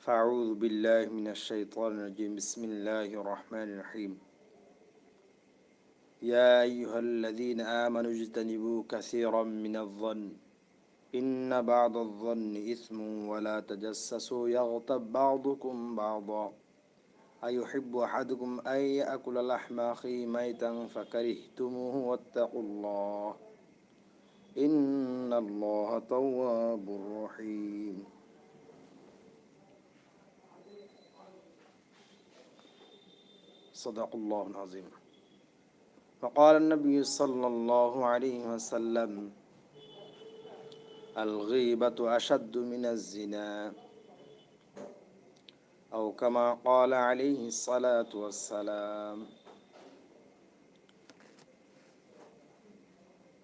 فأعوذ بالله من الشيطان الرجيم. بسم الله الرحمن الرحيم. يا أيها الذين آمنوا اجتنبوا كثيرا من الظن. إن بعض الظن إثم ولا تجسسوا. يغتب بعضكم بعضا. أيحب أحدكم أن يأكل لحم أخيه ميتا فكرهتموه واتقوا الله. إن الله تواب رحيم. صدق الله العظيم وقال النبي صلى الله عليه وسلم الغيبة أشد من الزنا أو كما قال عليه الصلاة والسلام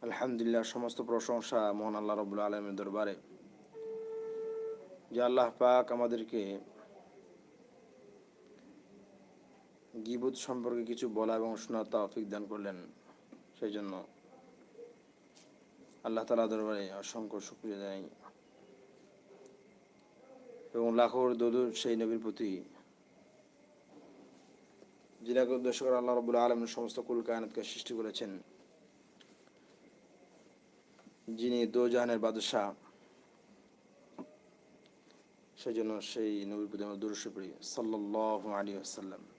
আলহামদুলিল্লাহ সমস্ত প্রশংসা মোহন আল্লাহ রবুল আলমের দরবারে যে আল্লাহ পাক আমাদেরকে গিবুত সম্পর্কে কিছু বলা এবং শোনার তৌফিক দান করলেন। সেই জন্য আল্লাহ তালা দরবারে অসংখ্য শুক্রিয়া জানাই। এবং লাখোর দদুর সেই নবীর প্রতি। যিনাকে উদ্দেশ্য করে আল্লাহ রবুল্লা আলম সমস্ত কুল কায়নাতকে সৃষ্টি করেছেন। যিনি দোজাহানের বাদশাহ। সেই জন্য সেই নবীর প্রতি আমরা দুরুশে পড়ি সাল্লাহ আলী আসাল্লাম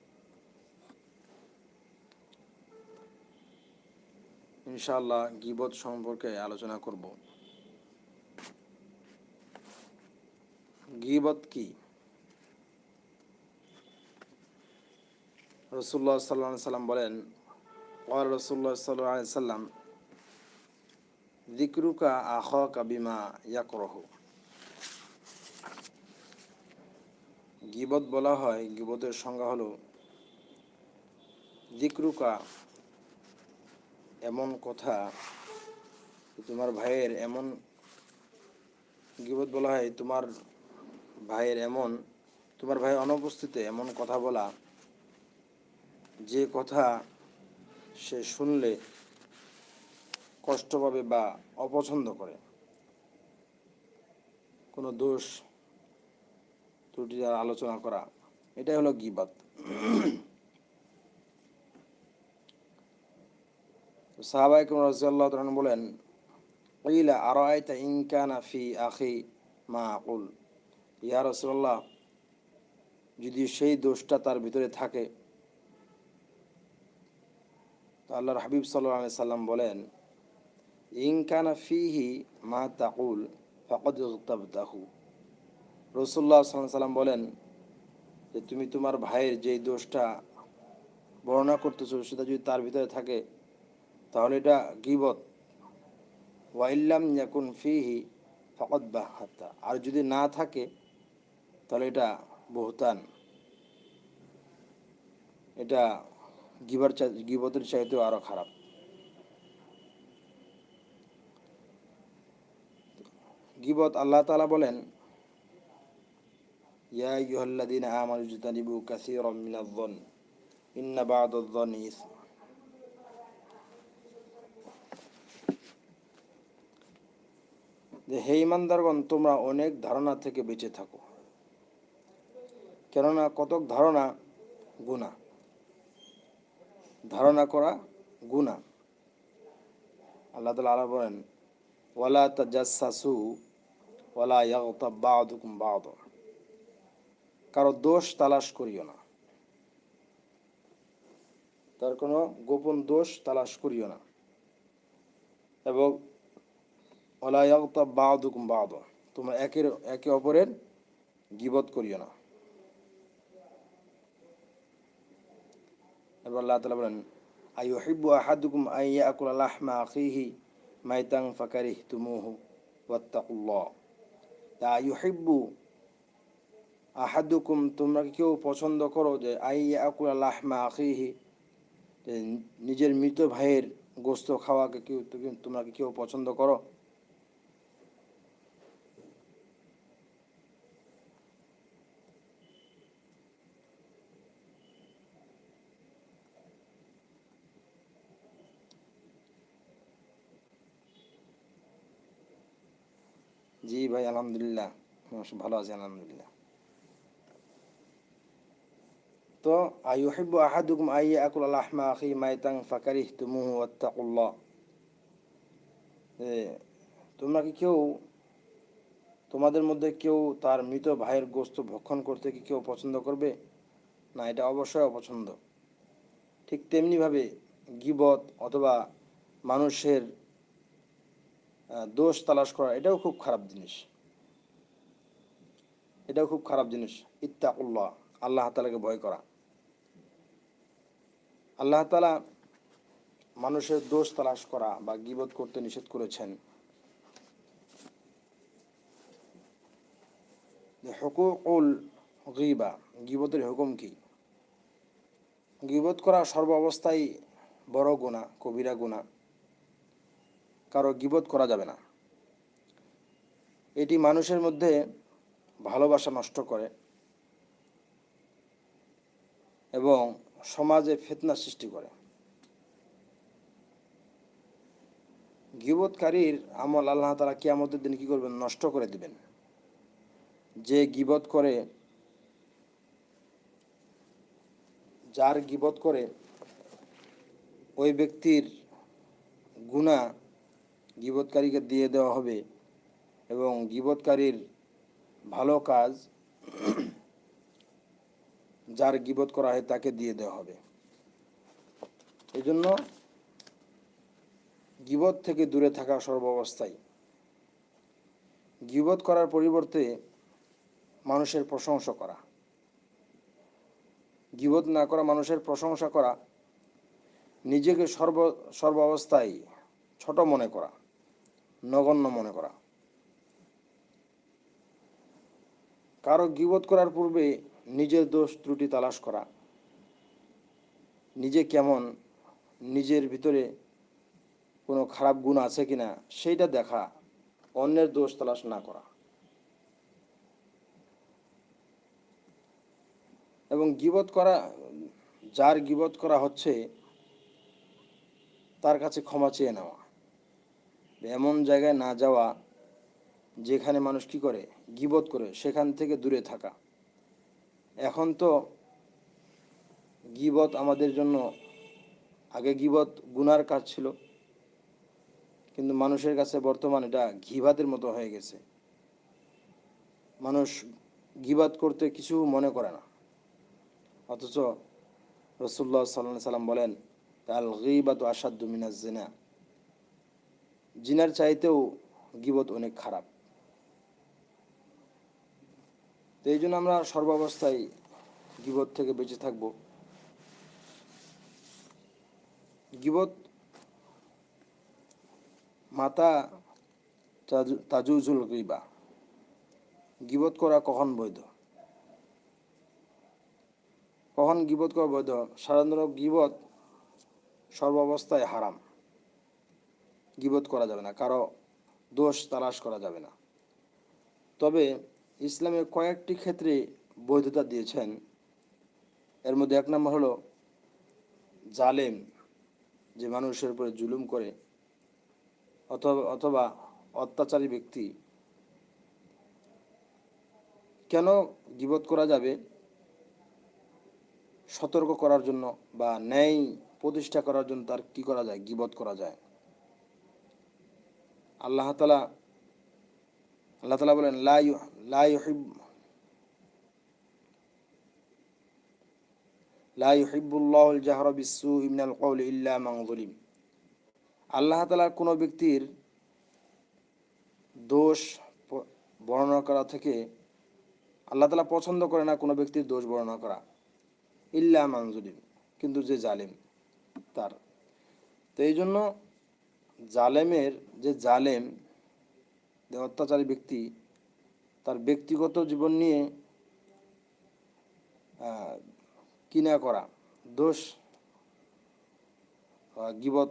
ইনশাআল্লাহ গিবত সম্পর্কে আলোচনা করব। গিবত কি? রসুল্লাহ সাল্লাহ সাল্লাম বলেন ওয়ার রসুল্লাহ সাল্লাহ সাল্লাম দিকরুকা আহ কাবিমা ইয়াকরহ। গিবত বলা হয়, গিবতের সংজ্ঞা হলো দিকরুকা এমন কথা তোমার ভাইয়ের এমন গিবত বলা হয়, তোমার ভাইয়ের এমন, তোমার ভাই অনুপস্থিতে এমন কথা বলা, যে কথা সে শুনলে কষ্ট পাবে বা অপছন্দ করে। কোনো দোষ, ত্রুটি আলোচনা করা, এটাই হলো গিবাত। সাহাবাইকুম রাজিয়াল্লাহ তখন বলেন ইলা আরও আয়তা ইনকানা ফি আখি মা আকুল? ইয়া রসল্লাহ যদি সেই দোষটা তার ভিতরে থাকে, তো আল্লাহর হাবিব সাল্লাহ সাল্লাম বলেন ইনকানা ফিহি মা তাকুল, ফকদ তাবদাহু রসুল্লাহ সাল্লাম বলেন, যে তুমি তোমার ভাইয়ের যেই দোষটা বর্ণনা করতেছো, সেটা যদি তার ভিতরে থাকে তাহলে এটা গিবত। ওয়াইল্লাম ইয়াকুন ফিহি ফকত বাহাত্তা আর যদি না থাকে, তাহলে এটা বহুতান। এটা গিবার গিবতের চাইতেও আরও খারাপ। গিবত আল্লাহ তালা বলেন, ইয়া ইউহাল্লাদিন আমানু জুতানিবু কাসীরাম মিনাজ-যন, ইন্না বা'দাজ-যন্নি ইসম যে, হে ইমানদারগণ, তোমরা অনেক ধারণা থেকে বেঁচে থাকো। কেননা কতক ধারণা গুণা। ধারণা করা গুণা। আল্লাহ তালা আলা বলেন, ওয়ালা তাজাসু ওয়ালা ইয়াগতাব বা'দুকুম বা'দ। কারও দোষ তালাশ করিও না। তার কোনো গোপন দোষ তালাশ করিও না। এবং ইয়াগতাব বা'দুকুম বা'দ, তোমরা একের, একে অপরের গিবত করিও না। এবার আল্লাহ তালা বলেন আইহিব্বু আহাদুকুম আইয়া আকুল লাহমা আখিহি মাইতাং ফাকারিহ তুমুহু ওয়াত্তাকুল্লাহ। তা আহাদুকুম, তোমরা কি কেউ পছন্দ করো যে আই আকুল লাহমা আখিহি নিজের মৃত ভাইয়ের গোস্ত খাওয়াকে কেউ, তোমরা কি কেউ পছন্দ করো? জি ভাই, আলহামদুলিল্লাহ। ভালো আছি, আলহামদুলিল্লাহ। তো আইহিব আহাদুকুম আই আকুল আহমা আখি মাইতাং ফাকারিহ তুমুহু আত্তাকুল্লাহ তোমরা কি কেউ, তোমাদের মধ্যে কেউ তার মৃত ভাইয়ের গোস্ত ভক্ষণ করতে কি কেউ পছন্দ করবে? না, এটা অবশ্যই অপছন্দ। ঠিক তেমনিভাবে গিবত অথবা মানুষের দোষ তালাশ করা, এটাও খুব খারাপ জিনিস। এটাও খুব খারাপ জিনিস। ইত্তাকুল্লাহ, আল্লাহ তালাকে ভয় করা। আল্লাহ তালা মানুষের দোষ তালাশ করা বা গিবত করতে নিষেধ করেছেন। হকুকুল গিবা, গিবতের হুকুম কি? গিবত করা সর্ব অবস্থায় বড় গুণা কবিরা গুণা কারও গিবত করা যাবে না। এটি মানুষের মধ্যে ভালোবাসা নষ্ট করে এবং সমাজে ফেতনা সৃষ্টি করে। গিবতকারীর আমল আল্লাহ তালা কিয়ামতের দিন কি করবেন? নষ্ট করে দিবেন। যে গিবত করে, যার গিবত করে ওই ব্যক্তির গুণা গিবতকারীকে দিয়ে দেওয়া হবে এবং গিবতকারীর ভালো কাজ যার গিবত করা হয় তাকে দিয়ে দেওয়া হবে। এই জন্য গিবত থেকে দূরে থাকা সর্বাবস্থায়। গিবত করার পরিবর্তে মানুষের প্রশংসা করা। গিবত না করা, মানুষের প্রশংসা করা নিজেকে সর্ব সর্ব অবস্থায় ছোট মনে করা। নগণ্য মনে করা। কারও গিবত করার পূর্বে নিজের দোষ ত্রুটি তালাশ করা। নিজে কেমন, নিজের ভিতরে কোনো খারাপ গুণ আছে কিনা সেইটা দেখা, অন্যের দোষ তালাশ না করা। এবং গিবত করা, যার গিবত করা হচ্ছে, তার কাছে ক্ষমা চেয়ে নেওয়া। এমন জায়গায় না যাওয়া যেখানে মানুষ কি করে? গিবত করে, সেখান থেকে দূরে থাকা। এখন তো গিবত আমাদের জন্য, আগে গিবত গুনার কাজ ছিল। কিন্তু মানুষের কাছে বর্তমান এটা ঘিবাতের মতো হয়ে গেছে। মানুষ গিবাত করতে কিছু মনে করে না। অথচ রসুল্লাহ সাল্লাহ সাল্লাম বলেন, আল গিবাত আসাদ্দু মিনাজ জিনা। জিনার চাইতেও গিবত অনেক খারাপ। তো এই জন্য আমরা সর্বাবস্থায় গিবত থেকে বেঁচে থাকব। গিবত মাতা তাজু- তাজুজুল গিবা। গিবত করা কখন বৈধ? কখন গিবত করা বৈধ? সাধারণত গিবত সর্বাবস্থায় হারাম। গিবত করা যাবে না, কারও দোষ তালাশ করা যাবে না। তবে ইসলামের কয়েকটি ক্ষেত্রে বৈধতা দিয়েছেন। এর মধ্যে এক নম্বর হলো জালেম, যে মানুষের উপরে জুলুম করে অথবা অথবা অত্যাচারী ব্যক্তি। কেন গিবত করা যাবে? সতর্ক করার জন্য বা ন্যায় প্রতিষ্ঠা করার জন্য তার কি করা যায়? গিবত করা যায়। আল্লাহ তালা আল্লাহ তালা বলেন, লা ইউ- লা ইউহিব, লা ইউহিব্বুল্লাহুল জাহরা বিসসুই মিনাল ইল্লা মান যুলিম। আল্লাহ তাআলা কোনো ব্যক্তির দোষ বর্ণনা করা থেকে আল্লাহ তালা পছন্দ করে না কোনো ব্যক্তির দোষ বর্ণনা করা। ইল্লা যুলিম, কিন্তু যে জালিম তার। তো এই জন্য জালেমের যে জালেম, যে অত্যাচারী ব্যক্তি, তার ব্যক্তিগত জীবন নিয়ে কিনা করা, দোষ গিবত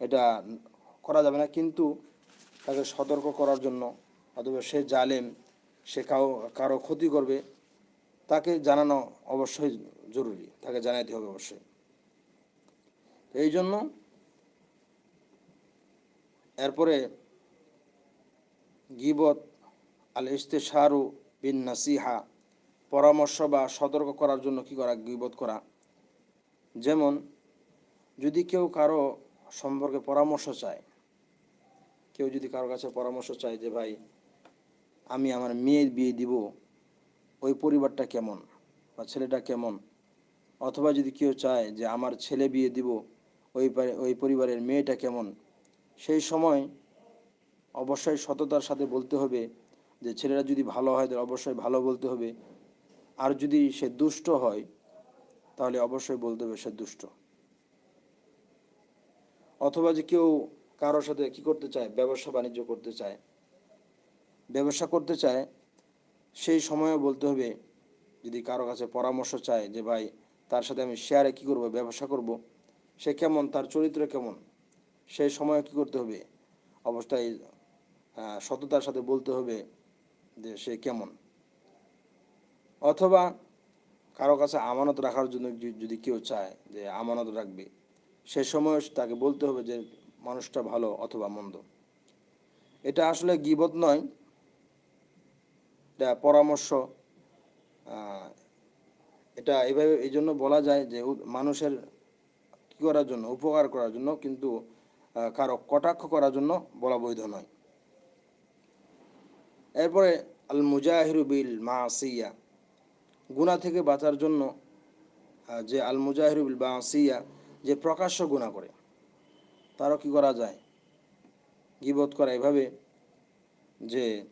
এটা করা যাবে না। কিন্তু তাকে সতর্ক করার জন্য অথবা সে জালেম, সে কাউ কারও ক্ষতি করবে, তাকে জানানো অবশ্যই জরুরি, তাকে জানাইতে হবে অবশ্যই। এই জন্য এরপরে গিবত আল ইস্তেশারু বিন নাসিহা পরামর্শ বা সতর্ক করার জন্য কি করা গিবোধ করা। যেমন, যদি কেউ কারও সম্পর্কে পরামর্শ চায়, কেউ যদি কারও কাছে পরামর্শ চায় যে, ভাই, আমি আমার মেয়ের বিয়ে দিব, ওই পরিবারটা কেমন বা ছেলেটা কেমন? অথবা যদি কেউ চায় যে, আমার ছেলে বিয়ে দিব, ওই ওই পরিবারের মেয়েটা কেমন? সেই সময় অবশ্যই সততার সাথে বলতে হবে যে ছেলেরা যদি ভালো হয়, তাহলে অবশ্যই ভালো বলতে হবে। আর যদি সে দুষ্ট হয়, তাহলে অবশ্যই বলতে হবে সে দুষ্ট। অথবা যে কেউ কারোর সাথে কি করতে চায়, ব্যবসা বাণিজ্য করতে চায়, ব্যবসা করতে চায়, সেই সময়ও বলতে হবে, যদি কারও কাছে পরামর্শ চায় যে ভাই, তার সাথে আমি শেয়ারে কি করব, ব্যবসা করব, সে কেমন, তার চরিত্র কেমন? সেই সময় কি করতে হবে? অবস্থায় সততার সাথে বলতে হবে যে সে কেমন? অথবা কারও কাছে আমানত রাখার জন্য যদি- কেউ চায় যে আমানত রাখবে, সে সময় তাকে বলতে হবে যে মানুষটা ভালো অথবা মন্দ। এটা আসলে গিবত নয়, এটা পরামর্শ এটা এভাবে, এই জন্য বলা যায় যে মানুষের কী করার জন্য, উপকার করার জন্য কিন্তু কারও কটাক্ষ করার জন্য বলা বৈধ নয়। এরপরে আল মুজাহিরু বিল মাসিয়া গুণা থেকে বাঁচার জন্য যে আল মুজাহিরু বিল মাসিয়া যে প্রকাশ্য গুণা করে, তারও কি করা যায়? গিবত করা এভাবে যে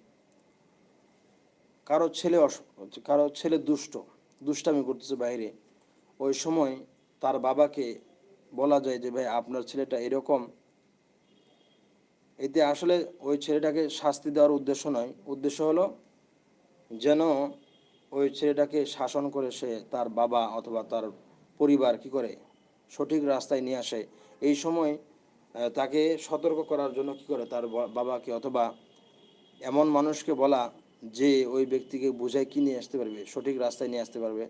কারও ছেলে অস- কারও ছেলে দুষ্ট, দুষ্টামি করতেছে বাইরে, ওই সময় তার বাবাকে বলা যায় যে, ভাই, আপনার ছেলেটা এরকম এতে আসলে ওই ছেলেটাকে শাস্তি দেওয়ার উদ্দেশ্য নয়। উদ্দেশ্য হলো যেন ওই ছেলেটাকে শাসন করে সে তার বাবা অথবা তার পরিবার কি করে সঠিক রাস্তায় নিয়ে আসে। এই সময় তাকে সতর্ক করার জন্য কি করে তার বাবাকে অথবা এমন মানুষকে বলা যে ওই ব্যক্তিকে বোঝায় কি নিয়ে আসতে পারবে, সঠিক রাস্তায় নিয়ে আসতে পারবে,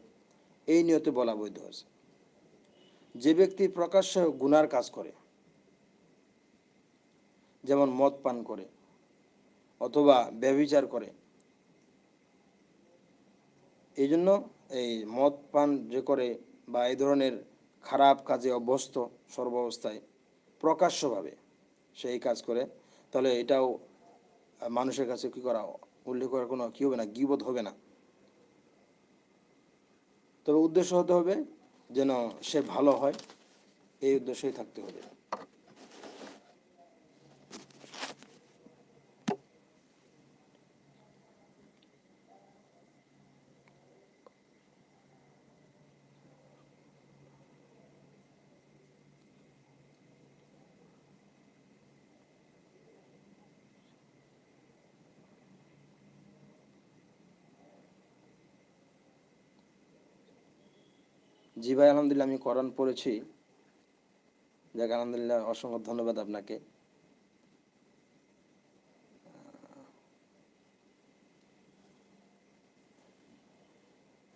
এই নিয়তে বলা বৈধ আছে যে ব্যক্তি প্রকাশ্যে গুনার কাজ করে যেমন মদ পান করে অথবা ব্যবিচার করে। এই জন্য এই মদ পান যে করে বা এই ধরনের খারাপ কাজে অভ্যস্ত সর্বাবস্থায় প্রকাশ্যভাবে সেই কাজ করে, তাহলে এটাও মানুষের কাছে কি করা, উল্লেখ করার কোনো কি হবে না গিবোধ হবে না। তবে উদ্দেশ্য হতে হবে যেন সে ভালো হয়, এই উদ্দেশ্যই থাকতে হবে। জি ভাই, আলহামদুলিল্লাহ আমি কোরআন পড়েছি। যাক, আলহামদুলিল্লাহ অসংখ্য ধন্যবাদ আপনাকে।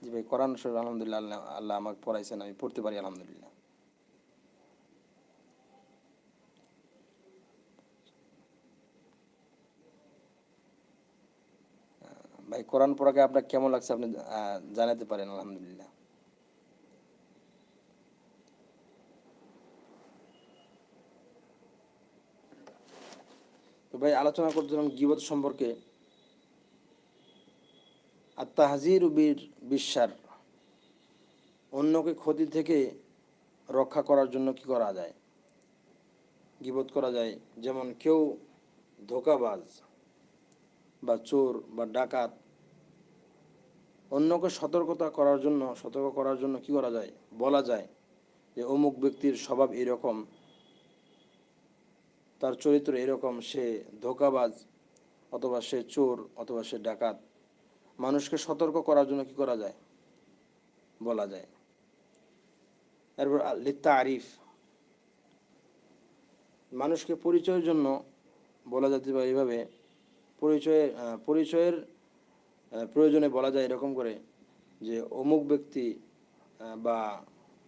জি ভাই, কোরআন শরীফ আলহামদুলিল্লাহ আল্লাহ আমাকে পড়াইছেন, আমি পড়তে পারি আলহামদুলিল্লাহ। ভাই, কোরআন পড়াকে আপনার কেমন লাগছে আপনি জানাতে পারেন, আলহামদুলিল্লাহ। তো ভাই আলোচনা করছিলাম গিবত সম্পর্কে। আত্মাহাজির উবির বিশ্বার অন্যকে ক্ষতি থেকে রক্ষা করার জন্য কি করা যায়? গিবত করা যায় যেমন কেউ ধোকাবাজ বা চোর বা ডাকাত। অন্যকে সতর্কতা করার জন্য, সতর্ক করার জন্য কি করা যায়? বলা যায় যে অমুক ব্যক্তির স্বভাব এরকম তার চরিত্র এরকম, সে ধোকাবাজ অথবা সে চোর অথবা সে ডাকাত। মানুষকে সতর্ক করার জন্য কি করা যায়? বলা যায়। এরপর লিত্তা আরিফ মানুষকে পরিচয়ের জন্য বলা যেতে পারে এইভাবে পরিচয়ে পরিচয়ের প্রয়োজনে বলা যায় এরকম করে যে অমুক ব্যক্তি বা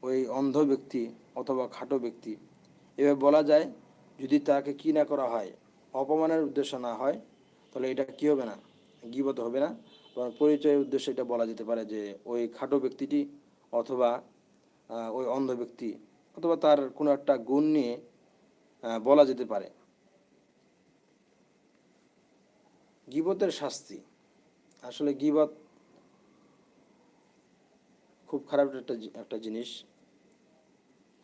ওই অন্ধ ব্যক্তি অথবা খাটো ব্যক্তি। এভাবে বলা যায় যদি তাকে কি না করা হয়, অপমানের উদ্দেশ্য না হয়, তাহলে এটা কি হবে না? গিবত হবে না। তোমার পরিচয়ের উদ্দেশ্যে এটা বলা যেতে পারে যে, ওই খাটো ব্যক্তিটি অথবা ওই অন্ধ ব্যক্তি অথবা তার কোনো একটা গুণ নিয়ে বলা যেতে পারে। গিবতের শাস্তি। আসলে গিবত খুব খারাপ একটা একটা জিনিস।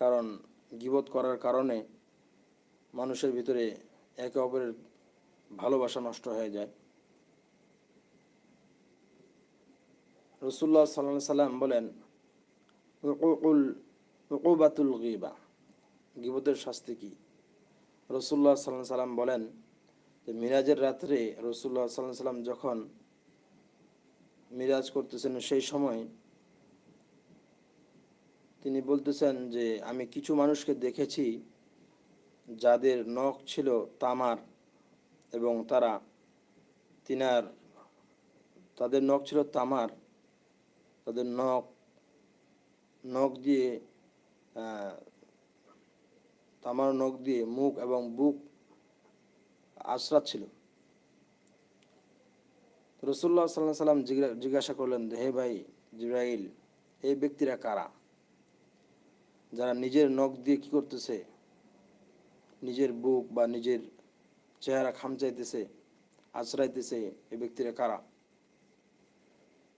কারণ গিবত করার কারণে মানুষের ভিতরে একে অপরের ভালোবাসা নষ্ট হয়ে যায়। রসুল্লাহ সাল্লাহ সাল্লাম বলেন, উকুল, উকুবাতুল গিবা। গিবতের শাস্তি কি? রসুল্লাহ সাল্লাহ সাল্লাম বলেন যে, মিরাজের রাত্রে রসুল্লাহ সাল্লাহ সাল্লাম যখন মিরাজ করতেছেন, সেই সময় তিনি বলতেছেন যে, আমি কিছু মানুষকে দেখেছি যাদের নখ ছিল তামার এবং তারা তিনার, তাদের নখ ছিল তামার, তাদের নখ নখ দিয়ে তামার নখ দিয়ে মুখ এবং বুক আশ্রাত ছিল রসুল্লাহ সাল্লাহ সাল্লাম জিজ্ঞা- জিজ্ঞাসা করলেন, হে ভাই জিব্রাইল, এই ব্যক্তিরা কারা? যারা নিজের নখ দিয়ে কি করতেছে? নিজের বুক বা নিজের চেহারা খামচাইতেছে আশ্রাইতেছে এই ব্যক্তিরা কারা?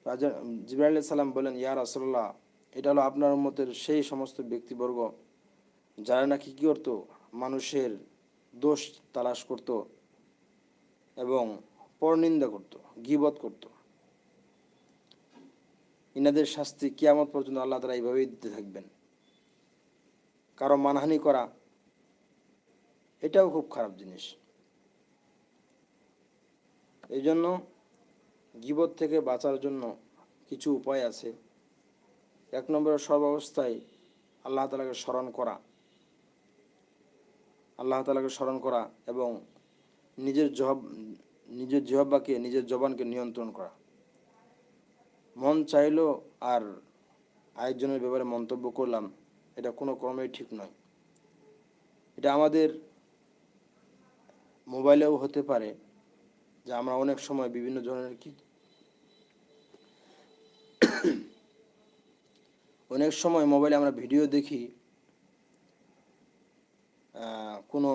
রাজা জিব্রাইল সালাম বলেন, ইয়া রাসুল্লাহ এটা হলো আপনার মতের সেই সমস্ত ব্যক্তিবর্গ যারা নাকি কী করতো? মানুষের দোষ তালাশ করত এবং পরনিন্দা করত, গিবত করত। ইনাদের শাস্তি কিয়ামত পর্যন্ত আল্লাহ তারা এইভাবেই দিতে থাকবেন। কারও মানহানি করা এটাও খুব খারাপ জিনিস। এই জন্য গিবত থেকে বাঁচার জন্য কিছু উপায় আছে। এক নম্বরে অবস্থায় আল্লাহ তালাকে স্মরণ করা। আল্লাহ তালাকে স্মরণ করা এবং নিজের জব নিজের জবাকে নিজের জবানকে নিয়ন্ত্রণ করা। মন চাইলো আর আরেকজনের ব্যাপারে মন্তব্য করলাম, এটা কোনো ক্রমেই ঠিক নয়। এটা আমাদের মোবাইলেও হতে পারে, যে আমরা অনেক সময় বিভিন্ন ধরনের কি অনেক সময় মোবাইলে আমরা ভিডিও দেখি কোনো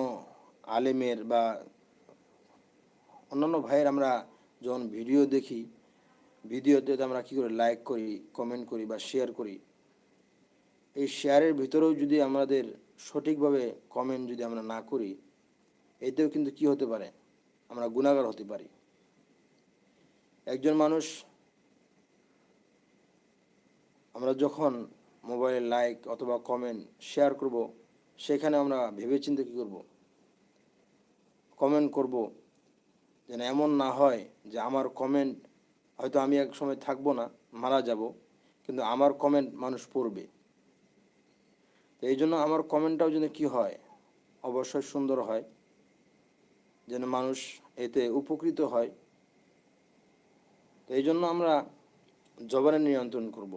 আলেমের বা অন্যান্য ভাইয়ের আমরা যখন ভিডিও দেখি, ভিডিওতে আমরা কী করি লাইক করি কমেন্ট করি বা শেয়ার করি। এই শেয়ারের ভিতরেও যদি আমাদের সঠিকভাবে কমেন্ট যদি আমরা না করি এতেও কিন্তু কি হতে পারে? আমরা গুণাগার হতে পারি। একজন মানুষ, আমরা যখন মোবাইলে লাইক অথবা কমেন্ট শেয়ার করব, সেখানে আমরা ভেবেচিন্তে কী করব? কমেন্ট করব, যেন এমন না হয় যে আমার কমেন্ট হয়তো আমি এক সময় থাকব না, মারা যাব, কিন্তু আমার কমেন্ট মানুষ পড়বে। তো এই জন্য আমার কমেন্টটাও যেন কি হয়, অবশ্যই সুন্দর হয়। যেন মানুষ এতে উপকৃত হয়। তো এই জন্য আমরা জবানের নিয়ন্ত্রণ করব।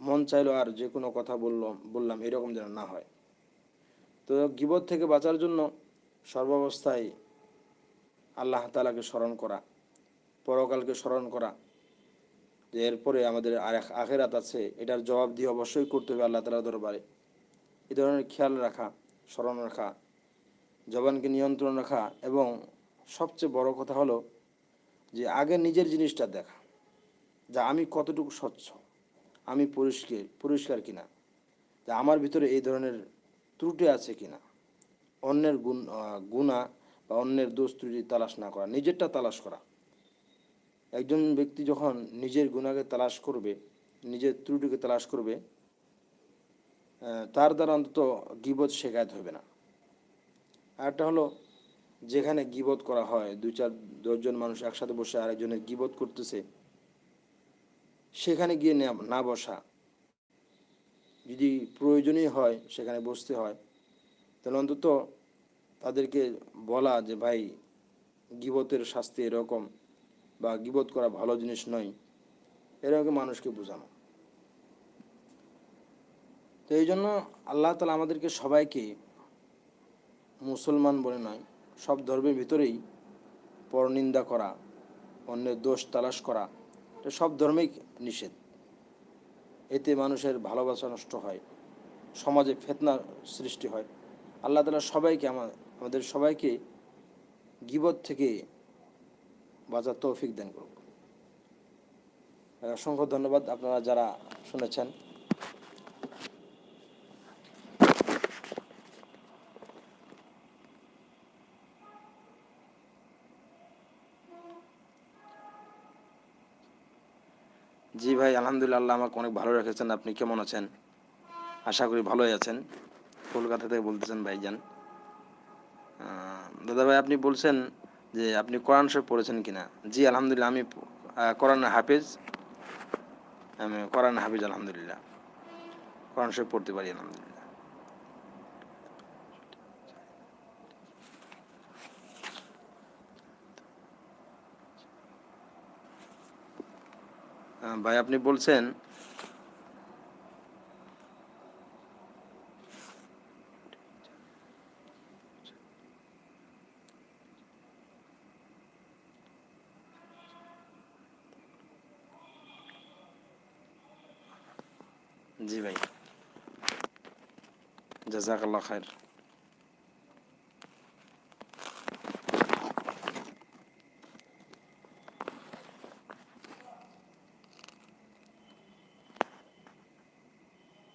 মন চাইলো আর যে কোনো কথা বললাম বললাম এরকম যেন না হয়। তো গিবত থেকে বাঁচার জন্য সর্বাবস্থায় আল্লাহ তালাকে স্মরণ করা, পরকালকে স্মরণ করা। যে এরপরে আমাদের আর আখেরাত আছে, এটার জবাব দিয়ে অবশ্যই করতে হবে আল্লাহ তালা দরবারে। এই ধরনের খেয়াল রাখা, স্মরণ রাখা জবানকে নিয়ন্ত্রণ রাখা এবং সবচেয়ে বড় কথা হলো যে আগে নিজের জিনিসটা দেখা, যা আমি কতটুকু স্বচ্ছ, আমি পরিষ্কার পরিষ্কার কিনা, যে আমার ভিতরে এই ধরনের ত্রুটি আছে কিনা, অন্যের গুণ গুণা বা অন্যের দোষ ত্রুটি তালাশ না করা, নিজেরটা তালাশ করা। একজন ব্যক্তি যখন নিজের গুণাকে তালাশ করবে, নিজের ত্রুটিকে তালাশ করবে তার দ্বারা অন্তত গিবত শেখায়ত হবে না। আরেকটা হলো, যেখানে গিবত করা হয়, দুই চার দশজন মানুষ একসাথে বসে আরেকজনের গিবত করতেছে, সেখানে গিয়ে না- বসা। যদি প্রয়োজনই হয়, সেখানে বসতে হয়, তাহলে অন্তত তাদেরকে বলা যে, ভাই, গিবতের শাস্তি এরকম বা গিবত করা ভালো জিনিস নয়। এরকম মানুষকে বোঝানো। তো এই জন্য আল্লাহ তালা আমাদেরকে সবাইকে মুসলমান বলে নয়, সব ধর্মের ভিতরেই পরনিন্দা করা, অন্যের দোষ তালাশ করা, এটা সব ধর্মেই নিষেধ। এতে মানুষের ভালোবাসা নষ্ট হয়, সমাজে ফেতনা সৃষ্টি হয়। আল্লাহ তালা সবাইকে আমা- আমাদের সবাইকে গিবত থেকে বাজার তৌফিক দেন করুক। অসংখ্য ধন্যবাদ আপনারা যারা শুনেছেন। আলহামদুলিল্লাহ আমাকে অনেক ভালো রেখেছেন। আপনি কেমন আছেন? আশা করি ভালোই আছেন। কলকাতা থেকে বলতেছেন ভাইজান। দাদা ভাই আপনি বলছেন যে আপনি কোরআন শরীফ পড়েছেন কিনা? জি, আলহামদুলিল্লাহ, আমি কোরআন হাফিজ। আমি কোরআন হাফিজ, আলহামদুলিল্লাহ। কোরআন শরীফ পড়তে পারি, আলহামদুলিল্লাহ আহ, ভাই আপনি বলছেন জি ভাই জাজাকাল্লাহ খায়ের।